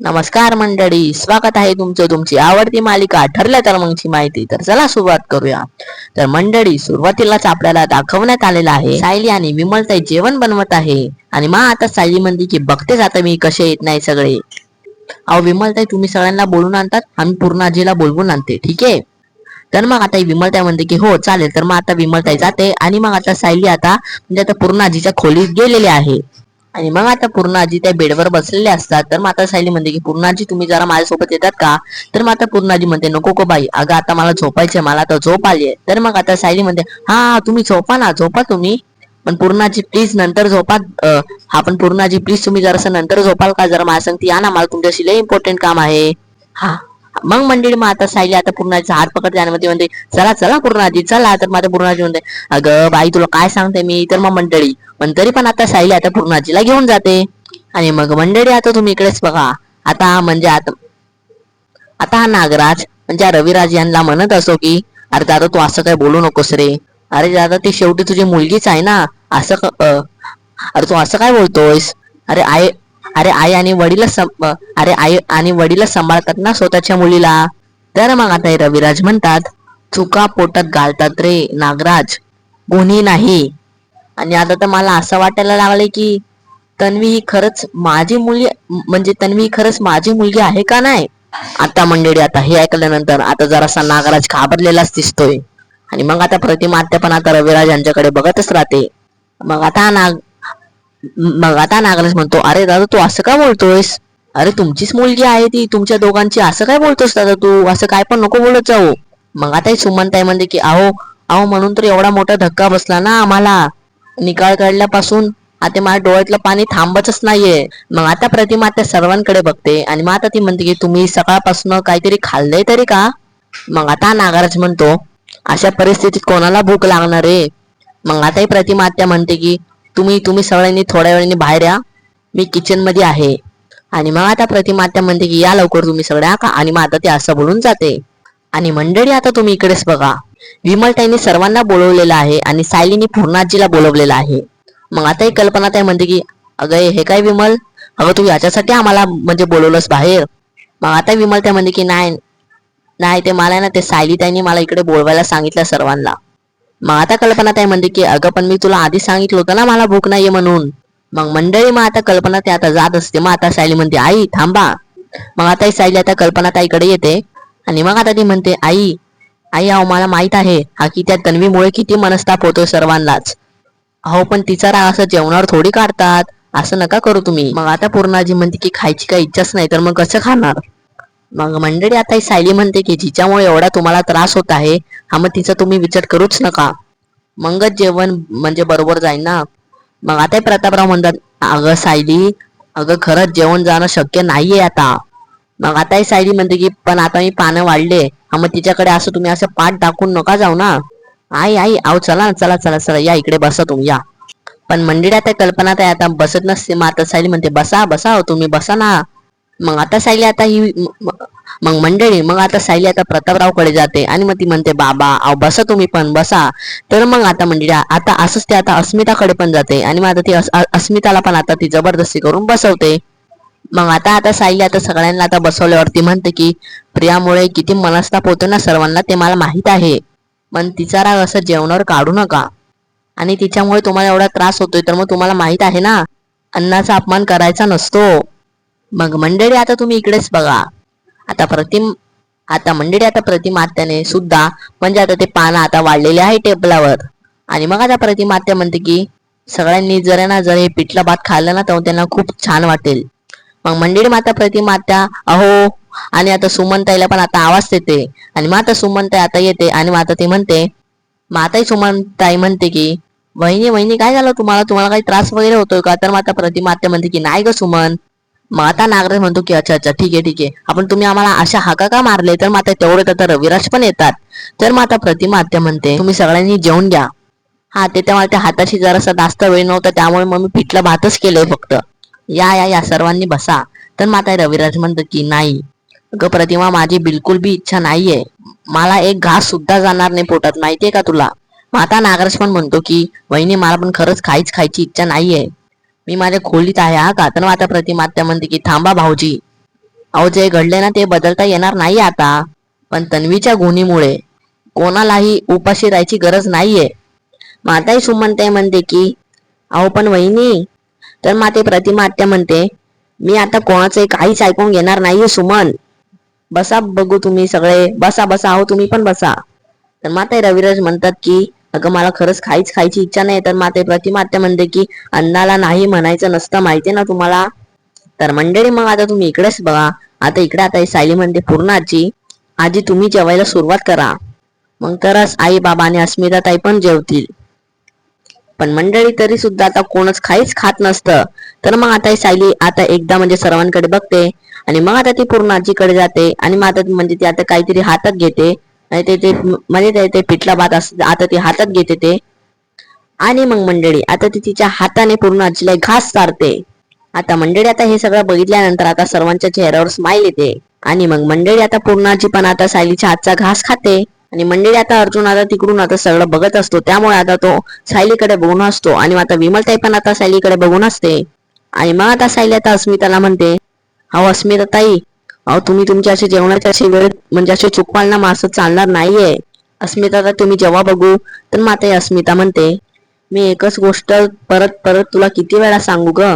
नमस्कार मंडळी स्वागत आहे तुमचं तुमची आवडती मालिका ठरल्या तर मगची माहिती. तर चला सुरुवात करूया. तर मंडळी सुरुवातीलाच आपल्याला दाखवण्यात आलेलं आहे सायली आणि विमलताई जेवण बनवत आहे. आणि मा आता सायली म्हणते की बघतेच आता मी कसे येत नाही सगळे. अहो विमलताई तुम्ही सगळ्यांना बोलून आणतात आम्ही पूर्ण आजीला बोलवून आणते ठीक आहे? तर मग आता ही विमलताई म्हणते की हो चालेल. तर मग आता विमलताई जाते आणि मग आता सायली आता म्हणजे आता पूर्ण आजीच्या खोलीत गेलेली आहे. आणि मग आता पूर्णाजी त्या बेडवर बसलेले असतात. तर माता सायली म्हणते की पूर्णाजी तुम्ही जरा माझ्यासोबत येतात का? तर माता पूर्णाजी म्हणते नको को बाई. अगं आता मला झोपायचे मला आता झोप आली आहे. तर मग आता सायली म्हणते हा तुम्ही झोपा ना. झोपा तुम्ही. पण पूर्णाजी प्लीज नंतर झोपा. आपण हा पण पूर्णाजी प्लीज तुम्ही जरासं नंतर झोपाल का? जरा माझ्या सांगते या ना. मला तुमच्याशी लय इम्पॉर्टंट काम आहे. हा. मग मंडळी मग आता सायली आता पूर्णाची हात पकडते आणि मग म्हणते चला चला पूर्णाजी चला. तर मग पूर्णाजी म्हणते अगं बाई तुला काय सांगते मी? तर मग मंडळी पण तरी पण आता सायली आता पूर्णाजीला घेऊन जाते. आणि मग मंडळी आता तुम्ही इकडेच बघा. आता म्हणजे आता आता हा नागराज म्हणजे रविराज यांना म्हणत असो की अरे दादा तू असं काय बोलू नकोस रे. अरे दादा ती शेवटी तुझी मुलगीच आहे ना. असं अरे तू असं काय बोलतोयस? अरे आय अरे आई आणि वडील अरे आई आणि वडील सांभाळतात ना स्वतःच्या मुलीला? तर मग आता रविराज म्हणतात चुका पोटात घालतात रे नागराज. कोणी नाही. आणि आता तर मला असं वाटायला लागले की तन्वी ही खरंच माझी मुलगी म्हणजे तन्वी ही खरंच माझी मुलगी आहे का नाही? आता मंडळी आता हे ऐकल्यानंतर आता जरासा नागराज घाबरलेलाच दिसतोय. आणि मग आता प्रतिमा आत्या पण आता रविराज यांच्याकडे बघतच राहते. मग आता नाग मग आता नागराज म्हणतो अरे दादा तू असं का बोलतोयस? अरे तुमचीच मुलगी आहे ती तुमच्या दोघांची असं काय बोलतोस दादा तू? असं काय पण नको बोलत जाऊ. मग आता सुमनताई म्हणते की अहो अहो म्हणून तर एवढा मोठा धक्का बसला ना आम्हाला. निकाल काढल्यापासून आता माझ्या डोळ्यातलं पाणी थांबतच नाहीये. मग आता प्रतिमा त्या सर्वांकडे बघते आणि मग आता ती म्हणते की तुम्ही सकाळपासून काहीतरी खाल्लंय तरी का? मग आता नागराज म्हणतो अशा परिस्थितीत कोणाला भूक लागणार आहे मग आता ही प्रतिमा आत्या म्हणते की तुम्ही तुम्ही सगळ्यांनी थोड्या वेळाने बाहेर या. मी किचनमध्ये आहे. आणि मग आता प्रतिमा आत्या म्हणते की या लवकर तुम्ही सगळ्या का आणि मग आता ते असं बोलून जाते. आणि मंडळी आता तुम्ही इकडेच बघा. विमलताईंनी सर्वांना बोलवलेलं आहे आणि सायलीने पूर्णाजीला बोलवलेलं आहे. मग आता ही कल्पना ताई म्हणते की अगं हे काय विमल? अगं तू याच्यासाठी आम्हाला म्हणजे बोलवलंस बाहेर. मग आता विमल त्या म्हणते की नाही नाही ते मला ना ते सायली ताईंनी मला इकडे बोलवायला सांगितलं सर्वांना. मग आता कल्पना ताई म्हणते की अगं पण मी तुला आधी सांगितलं होतं ना मला भूक नाहीये म्हणून. मग मंडळी मग आता कल्पना ते आता जात असते. मग आता सायली म्हणते आई थांबा. मग आता सायली आता कल्पना ताईकडे येते. आणि मग आता ती म्हणते आई आई अहो मला माहीत आहे. हा की त्या तन्वीमुळे किती मनस्ताप होतोय सर्वांनाच. अहो पण तिचा राग असं जेवणावर थोडी काढतात. असं नका करू तुम्ही. मग आता पूर्णाजी म्हणते की खायची काही इच्छाच नाही तर मग कसं खाणार? मग मंडळी आता ही सायली म्हणते की जिच्यामुळे एवढा तुम्हाला त्रास होत आहे हा मग तिचा तुम्ही विचार करूच नका. मगच जेवण म्हणजे बरोबर जाईल ना. मग आता प्रतापराव म्हणतात अगं सायली अगं खरंच जेवण जाणं शक्य नाहीये आता. मग आता ही सायली म्हणते की पण आता मी पानं वाढले हा मग तिच्याकडे असं तुम्ही असं पाठ टाकून नका जाऊ ना. आई आई आओ चला ना चला चला चला या इकडे बसा तुम्ही या. पण मंडळी आता कल्पना ताई आता बसत नसते मग आता सायली म्हणते बसा बसा हो तुम्ही बसा ना. मग आता सायली आता ही मग मंडळी मग आता सायली आता प्रतापरावकडे जाते आणि मग ती म्हणते बाबा अहो बसा तुम्ही पण बसा. तर मग आता म्हणजे मंडळी आता असंच ते आता अस्मिताकडे पण जाते आणि मग आता ती अस्मिताला पण आता ती जबरदस्ती करून बसवते. मग आता आता सायली आता सगळ्यांना आता बसवल्यावरती म्हणते की प्रियामुळे किती मनस्ताप होतो ना सर्वांना ते मला माहीत आहे. पण तिचा राग असं जेवणावर काढू नका. आणि तिच्यामुळे तुम्हाला एवढा त्रास होतोय तर मग तुम्हाला माहीत आहे ना अन्नाचा अपमान करायचा नसतो. मग मंडळी आता तुम्ही इकडेच बघा. आता प्रतिम आता मंडळी आता प्रतिमात्याने सुद्धा म्हणजे आता ते पानं आता वाढलेले आहे टेबलावर. आणि मग आता प्रतिमात्या म्हणते की सगळ्यांनी जर ना जर हे पिठलं भात खाल्लं ना तर त्यांना खूप छान वाटेल. मग मंडळी माता प्रतिमात्या अहो आणि आता सुमनताईला पण आता आवाज देते आणि मग आता सुमनताई आता येते आणि मग आता ती म्हणते माताई सुमनताई म्हणते की वहिनी वहिनी काय झालं तुम्हाला? तुम्हाला काही त्रास वगैरे होतोय का? तर माता प्रतिमात्या म्हणते की नाही ग सुमन मग आता नागराज म्हणतो की अच्छा अच्छा ठीक आहे ठीक आहे. आपण तुम्ही आम्हाला अशा हाका का मारले? तर माता तेवढे तर रविराज पण येतात. तर माता प्रतिमा आत्या म्हणते तुम्ही सगळ्यांनी जेवून घ्या. हा ते तेव्हा त्या हाताशी जरासा जास्त वेळ नव्हता त्यामुळे मग मी पिठलं भातच केलंय फक्त. या या या सर्वांनी बसा. तर माता रविराज म्हणतो की नाही. अगं प्रतिमा माझी बिलकुल बी इच्छा नाहीये. मला एक घास सुद्धा जाणार नाही पोटात. माहितीये का तुला? माता नागराज पण म्हणतो की वहिनी मला पण खरंच खायच खायची इच्छा नाहीये. मी माझ्या खोलीत आहे हा का तर माता प्रतिमा आत्या म्हणते की थांबा भाऊजी. अहो जे घडले ना ते बदलता येणार नाही आता. पण तन्वीच्या गुणीमुळे कोणालाही उपाशी राहायची गरज नाहीये. माताही सुमनताई म्हणते की अहो पण वहिनी. तर माते प्रतिमा आत्या म्हणते मी आता कोणाचं काहीच ऐकून घेणार नाहीये सुमन. बसा बघू तुम्ही सगळे. बसा बसा. अहो तुम्ही पण बसा. तर माता रविराज म्हणतात की अगं मला खरंच खायच खायची इच्छा नाही. तर माते प्रतिमात्या म्हणते की अन्नाला नाही म्हणायचं नसतं माहितीये ना तुम्हाला? तर मंडळी मग आता तुम्ही इकडेच बघा. आता इकडे आता ही सायली म्हणते पूर्ण आजी आजी तुम्ही जेवायला सुरुवात करा. मग तरच आई बाबा आणि अस्मिता ताई पण जेवतील. पण मंडळी तरी सुद्धा आता कोणच खाईच खात नसतं. तर मग आता ही सायली आता एकदा म्हणजे सर्वांकडे बघते. आणि मग आता ती पूर्ण आजीकडे जाते. आणि मग आता म्हणजे ती आता काहीतरी हातात घेते. आणि ते ते मध्ये ते- पिठला भात असत आता ती हातात घेते ते. आणि मग मंडळी आता ती तिच्या हाताने पूर्ण आजीला घास चारते. आता मंडळी आता हे सगळं बघितल्यानंतर आता सर्वांच्या चेहऱ्यावर स्माइल येते. आणि मग मंडळी आता पूर्णाची पण आता सायलीच्या हातचा घास खाते. आणि मंडळी आता अर्जुन आता तिकडून आता सगळं बघत असतो. त्यामुळे आता तो सायलीकडे बघून असतो. आणि आता विमलताई पण आता सायलीकडे बघून असते. आणि मग आता सायली आता अस्मिताला म्हणते अहो अस्मिता ताई अहो तुम्ही तुमच्या असे जेवणाच्या असे वेळ म्हणजे असे चुकपालना ना चालणार नाहीये. अस्मिता तर तुम्ही जेव्हा बघू तर माते अस्मिता म्हणते मी एकच गोष्ट परत परत तुला किती वेळा सांगू ग?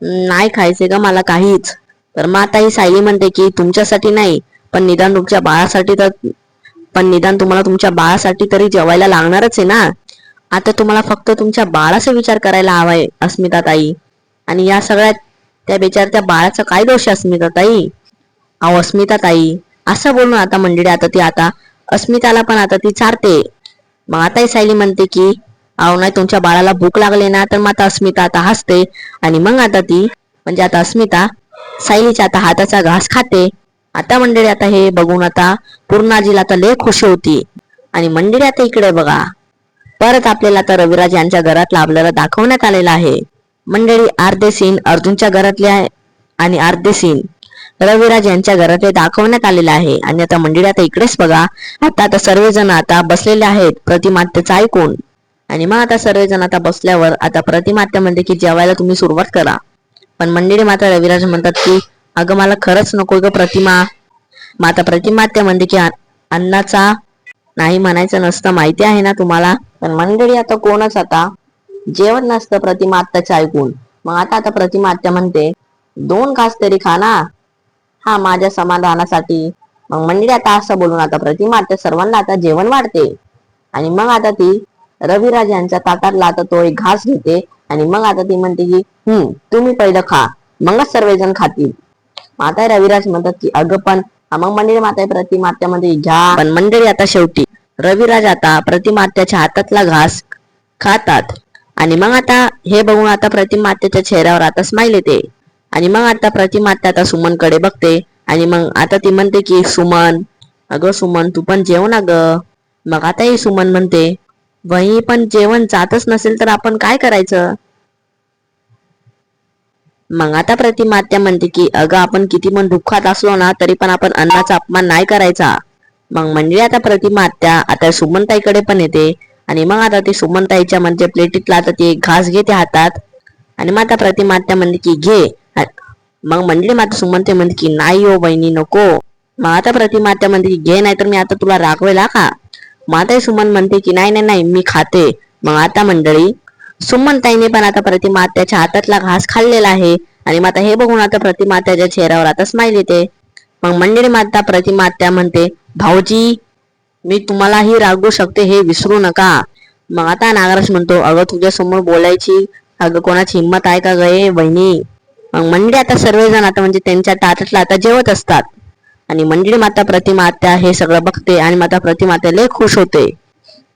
नाही खायचे का मला काहीच. तर मग ही सायली म्हणते की तुमच्यासाठी नाही पण निदान तुमच्या बाळासाठी तर पण निदान तुम्हाला तुमच्या बाळासाठी तरी जेवायला लागणारच आहे ना? आता तुम्हाला फक्त तुमच्या बाळाचा विचार करायला हवाय अस्मिता ताई. आणि या सगळ्यात त्या बिचार त्या बाळाचा काय दोष आहे अस्मिता ताई? अहो अस्मिता ताई असं बोलून आता मंडळी आता ती आता अस्मिताला पण आता ती चारते. मग आताही सायली म्हणते की अहो नाही तुमच्या बाळाला भूक लागली ना तर मग आता अस्मिता आता हसते. आणि मग आता ती म्हणजे आता अस्मिता सायलीच्या आता हाताचा घास खाते. आता मंडळी आता हे बघून आता पूर्णाजीला आता लय खुशी होती. आणि मंडळी आता इकडे बघा. परत आपल्याला आता रविराज यांच्या घरातला आपल्याला दाखवण्यात आलेला आहे. मंडळी अर्धे सीन अर्जुनच्या घरातले आहे आणि अर्धे सीन. रविराज यांच्या घरातले दाखवण्यात आलेले आहे. आणि आता मंडळी आता इकडेच बघा. आता आता सर्वजण आता बसलेले आहेत. प्रतिमात्याचं ऐकून. आणि मग आता सर्वजण आता बसल्यावर आता प्रतिमात्या म्हणते की जेवायला तुम्ही सुरुवात करा. पण मंडळी माता रविराज म्हणतात की अगं मला खरंच नको ग प्रतिमा. माता प्रतिमात्या म्हणते की अन्नाचा नाही म्हणायचं नसतं माहिती आहे ना तुम्हाला? पण मंडळी आता कोणच आता? जेवण नसतं प्रतिमा आत्ताचं ऐकून. मग आता आता प्रतिमा आत्या म्हणते दोन घास तरी खा ना. हा माझ्या समाधानासाठी. मग मंडळी आता असं बोलून आता प्रतिमा त्या सर्वांना आता जेवण वाढते. आणि मग आता ती रविराज यांच्या ताटातला आता तो एक घास घेते. आणि मग आता ती म्हणते की हम्म तुम्ही पहिलं खा मगच सर्वजण खातील. माता रविराज म्हणतात की अगं पण. मग मंडळी माता प्रतिमात्या मध्ये घ्या. पण मंडळी आता शेवटी रविराज आता प्रतिमात्याच्या हातातला घास खातात. आणि मग आता हे बघून आता प्रतिमात्याच्या चेहऱ्यावर आता स्माईल येते. आणि मग आता प्रतिमा आता सुमनकडे बघते. आणि मग आता ती म्हणते की सुमन अगं सुमन तू पण जेव ना ग. मग आता ही सुमन म्हणते वही पण जेवण जातच नसेल तर आपण काय करायचं? मग आता प्रतिमात्या म्हणते की अगं आपण किती पण दुःखात असलो ना तरी पण आपण अन्नाचा अपमान नाही करायचा. मग म्हणजे आता प्रतिमा आत्या आता सुमनताईकडे पण येते. आणि मग आता ती सुमनताईच्या म्हणजे प्लेटीतला आता ती घास घेते हातात. आणि मग आता प्रतिमात्या म्हणते की घे. मग म्हणली माता सुमनते म्हणते की नाही हो बहिणी नको. मग आता प्रतिमात्या म्हणते की घे नाही तर मी आता तुला रागवेला का? माता सुमन म्हणते की नाही नाही नाही मी खाते. मग आता मंडळी सुमनताईने पण आता प्रतिमा त्याच्या हातातला घास खाल्लेला आहे. आणि मग आता हे बघून आता प्रतिमा त्याच्या चेहऱ्यावर आता स्माईल येते. मग मंडळी माता प्रतिमात्या म्हणते भाऊजी मी तुम्हालाही रागवू शकते हे विसरू नका. मग आता नागराज म्हणतो अगं तुझ्या समोर बोलायची अगं कोणाची हिंमत आहे का गे बहिणी? मग मंडळी आता सर्वजण आता म्हणजे त्यांच्या ताटातला आता जेवत असतात. आणि मंडळी माता प्रतिमात्या हे सगळं बघते आणि माता प्रतिमात्या लय खुश होते.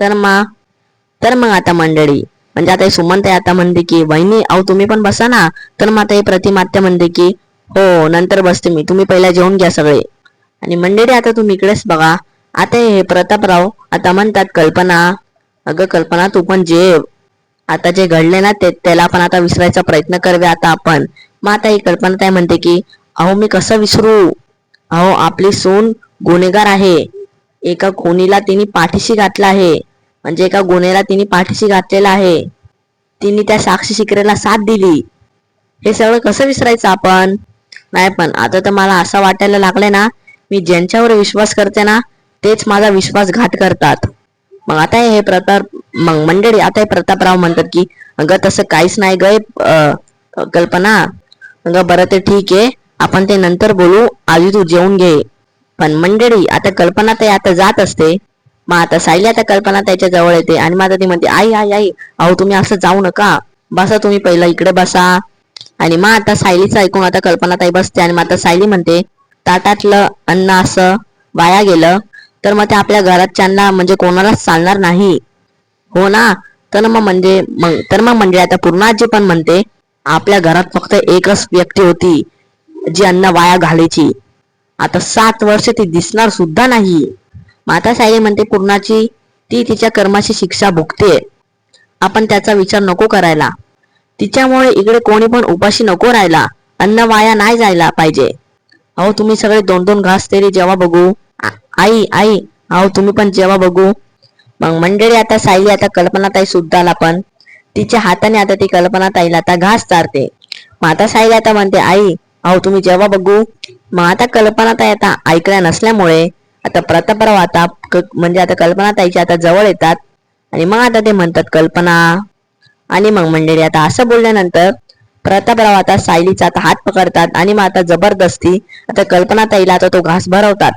तर मग तर मग आता मंडळी म्हणजे आता सुमंत सुमंत आता म्हणते की वहिनी अहो तुम्ही पण बसा ना. तर मग आता हे प्रतिमात्या म्हणते की हो नंतर बसते मी. तुम्ही पहिला जेवून घ्या सगळे. आणि मंडळी आता तुम्ही इकडेच बघा. आता हे प्रतापराव आता म्हणतात कल्पना अगं कल्पना तू पण जेव. आता जे घडले ना ते त्याला आपण आता विसरायचा प्रयत्न करूया आता आपण. मग आता ही कल्पना ताई म्हणते की अहो मी कसं विसरू? अहो आपली सून गुन्हेगार आहे. एका खुनीला तिने पाठीशी घातला आहे. म्हणजे एका गुन्हेला तिने पाठीशी घातलेला आहे. तिने त्या साक्षी शिकरेला साथ दिली. हे सगळं कसं विसरायचं आपण? नाही पण आता तर मला असं वाटायला लागलंय ना मी ज्यांच्यावर विश्वास करते ना तेच माझा विश्वासघात करतात. मग आता हे प्रताप मग मंडळी आता हे प्रतापराव म्हणतात की अगं तसं काहीच नाही ग कल्पना. अगं बरं ते ठीक आहे. आपण ते नंतर बोलू. आधी तू जेवून घे. पण मंडळी आता कल्पना ताई आता जात असते. मग आता सायली आता कल्पना त्याच्याजवळ येते. आणि मग आता ती म्हणते आई आई आई अहो तुम्ही असं जाऊ नका. बसा तुम्ही पहिला इकडे बसा. आणि मग आता सायलीचं ऐकून आता कल्पना ताई बसते. आणि मग आता सायली म्हणते ताटातलं अन्न असं वाया गेलं तर मग ते आपल्या घरातच्यांना म्हणजे कोणालाच चालणार नाही. हो ना? तर मग म्हणजे मग तर मग म्हणजे आता पूर्ण आजी पण म्हणते आपल्या घरात फक्त एकच व्यक्ती होती जी अन्न वाया घालायची. आता सात वर्ष ती दिसणार सुद्धा नाही. माता सायली म्हणते पूर्णाची ती तिच्या कर्माची शिक्षा भोगते. आपण त्याचा विचार नको करायला. तिच्यामुळे इकडे कोणी पण उपाशी नको राहायला. अन्न वाया नाही जायला पाहिजे. अहो तुम्ही सगळे दोन दोन घास तरी जेव्हा बघू. आई आई. अहो तुम्ही पण जेव्हा बघू. मग मंडळी आता सायली आता कल्पना ताई सुद्धा आला पण तिच्या हाताने आता ती कल्पना ताईला आता घास चारते. मग आता आता म्हणते आई अहो तुम्ही जेव्हा बघू मग आता कल्पना ताई आता ऐकल्या नसल्यामुळे आता प्रतापराव आता क- म्हणजे आता कल्पना ताईच्या आता जवळ येतात आणि मग आता ते म्हणतात कल्पना. आणि मग मंडळी आता असं बोलल्यानंतर प्रतापराव आता सायलीचा आता हात पकडतात आणि मग आता जबरदस्ती आता कल्पना ताईला आता तो घास भरवतात.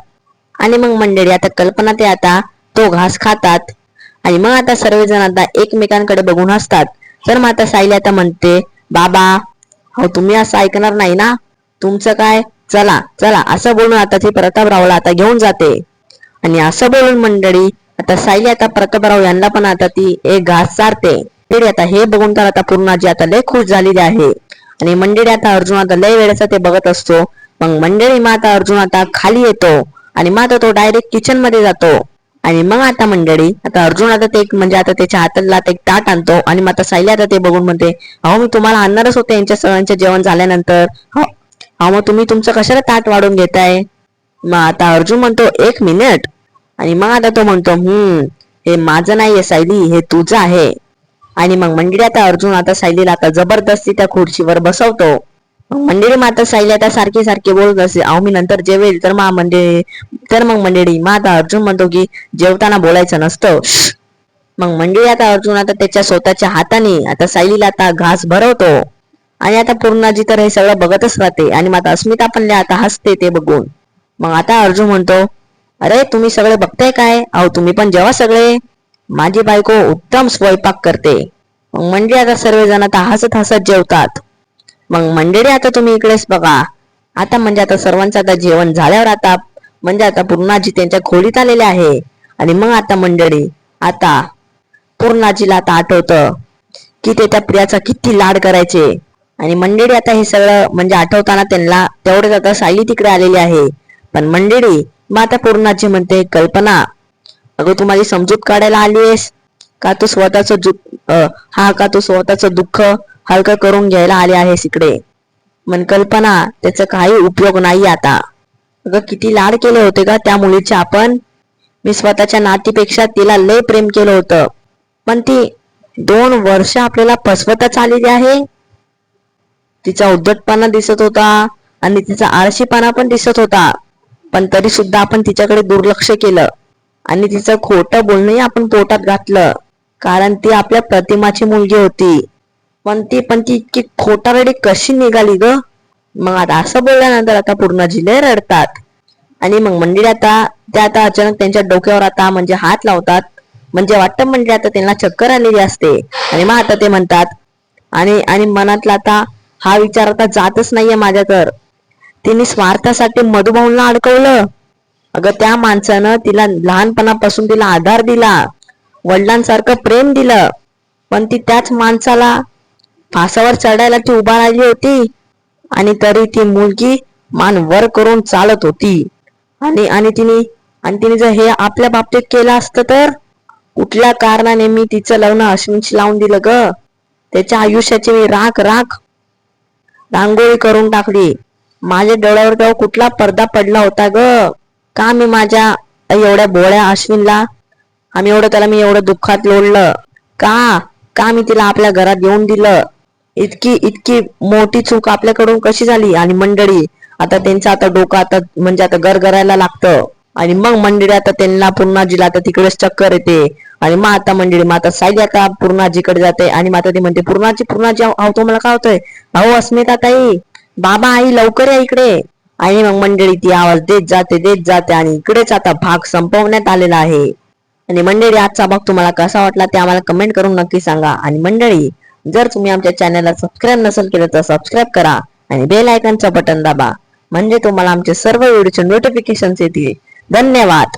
आणि मग मंडळी आता कल्पना ते आता तो घास खातात आणि मग आता सर्वजण आता एकमेकांकडे बघून असतात तर मग आता सायली आता म्हणते बाबा हो तुम्ही असं ऐकणार नाही ना? तुमचं काय? चला चला असं बोलून आता ती प्रतापरावला आता घेऊन जाते. आणि असं बोलून मंडळी आता सायली आता प्रतापराव यांना पण आता ती एक घास चारते. आता हे बघून तर आता पूर्णाजी आता लय खुश झालेली आहे. आणि मंडळी आता अर्जुन आता लय वेळेचा ते बघत असतो. मग मंडळी मग आता अर्जुन आता खाली येतो. आणि मग आता तो डायरेक्ट किचनमध्ये जातो. आणि मग आता मंडळी आता अर्जुन आता ते एक म्हणजे आता त्याच्या हाताला आता एक ताट आणतो आणि मग आता सायली आता ते बघून म्हणते अहो मी तुम्हाला आणणारच होते यांच्या सगळ्यांचे जेवण झाल्यानंतर. अहो मग तुम्ही तुमचं कशाला ताट वाढून घेताय? मग आता अर्जुन म्हणतो एक मिनिट. आणि मग आता तो म्हणतो हम्म हे माझं नाहीये सायली हे तुझं आहे. आणि मग मंडळी आता अर्जुन आता सायलीला आता जबरदस्ती त्या खुर्चीवर बसवतो. मंडळी मग आता त्या आता सारखी सारखी बोलत असे. अहो मी नंतर जेवेल तर मा मंडळी तर मग मंडळी मग आता अर्जुन म्हणतो की जेवताना बोलायचं नसतं. मग मंडळी आता अर्जुन आता त्याच्या स्वतःच्या हाताने आता सायलीला आता घास भरवतो. आणि आता पूर्णाजी तर हे सगळं बघतच राहते. आणि मग आता अस्मिता पण आता हसते ते बघून. मग आता अर्जुन म्हणतो अरे तुम्ही सगळे बघताय काय? अहो तुम्ही पण जेव्हा सगळे. माझी बायको उत्तम स्वयंपाक करते. मग मंडळी आता सर्वजण आता हसत हसत जेवतात. मग मंडळी आता तुम्ही इकडेच बघा. आता म्हणजे आता सर्वांचं आता जेवण झाल्यावर आता म्हणजे आता पूर्णाजी त्यांच्या खोलीत आलेले आहे. आणि मग आता मंडळी आता पूर्णाजीला आता आठवतं की ते त्या प्रियाचा किती लाड करायचे. आणि मंडळी आता हे सगळं म्हणजे आठवताना त्यांना तेवढेच आता सायली तिकडे आलेली आहे. पण मंडळी मग आता पूर्णाजी म्हणते कल्पना अगं तू माझी समजूत काढायला आलीयस? का तू स्वतःच हा का तू स्वतःच दुःख हलकं करून घ्यायला आले आहेस इकडे. मन कल्पना त्याचा काही उपयोग नाही आता. अगं किती लाड केले होते का त्या मुलीचे आपण. मी स्वतःच्या नातीपेक्षा तिला लय प्रेम केलं होतं. पण ती दोन वर्ष आपल्याला फसवतच आलेली आहे. तिचा उद्धटपणा दिसत होता आणि तिचा आळशीपणा पण दिसत होता. पण तरी सुद्धा आपण तिच्याकडे दुर्लक्ष केलं आणि तिचं खोटं बोलणंही आपण पोटात घातलं. कारण ती आपल्या प्रतिमाची मुलगी होती. पण ती पण ती इतकी खोटारडी कशी निघाली ग? मग आता असं बोलल्यानंतर आता पूर्ण जिले रडतात. आणि मग मंदिर आता त्या आता अचानक त्यांच्या डोक्यावर आता म्हणजे हात लावतात. म्हणजे वाटतं म्हणजे आता त्यांना चक्कर आलेली असते. आणि मग आता ते म्हणतात आणि आणि मनातला आता हा विचार आता जातच नाहीये माझ्या तर. तिने स्वार्थासाठी मधुभाऊंना अडकवलं. अगं त्या माणसानं तिला लहानपणापासून तिला आधार दिला. वडिलांसारखं प्रेम दिलं. पण ती त्याच माणसाला फासावर चढायला ती उभा राहिली होती आणि तरी ती मुलगी मान वर करून चालत होती. आणि आणि तिने आणि तिने जर हे आपल्या बाबतीत केलं असतं तर? कुठल्या कारणाने मी तिचं लग्न अश्विनशी लावून दिलं ग? त्याच्या आयुष्याची मी राख राख रांगोळी करून टाकली. माझ्या डोळ्यावर तेव्हा कुठला पडदा पडला होता ग? का मी माझ्या एवढ्या बोळ्या अश्विनला आम्ही एवढं त्याला मी एवढं दुःखात लोडलं का? का मी तिला आपल्या घरात येऊन दिलं? इतकी इतकी मोठी चूक आपल्याकडून कशी झाली? आणि मंडळी आता त्यांचं आता डोकं आता म्हणजे आता गरगरायला लागतं. आणि मग मंडळी आता त्यांना पूर्णाजीला आता तिकडेच चक्कर येते. आणि मग आता मंडळी मग आता सायली आता पूर्णाजीकडे जाते. आणि मग आता ती म्हणते पूर्णाजी पूर्णाजी अहो तुम्हाला काय होतंय? अहो अस्मिता ताई बाबा आई लवकर या इकडे. आणि मग मंडळी ती आवाज देत जाते देत जाते. आणि इकडेच आता भाग संपवण्यात आलेला आहे. आणि मंडळी आजचा भाग तुम्हाला कसा वाटला ते आम्हाला कमेंट करून नक्की सांगा. आणि मंडळी जर तुम्ही आमच्या चॅनलला सबस्क्राईब नसेल केलं तर सबस्क्राईब करा आणि बेल आयकनचं बटन दाबा. म्हणजे तुम्हाला आमचे सर्व व्हिडिओचे नोटिफिकेशन येतील. धन्यवाद.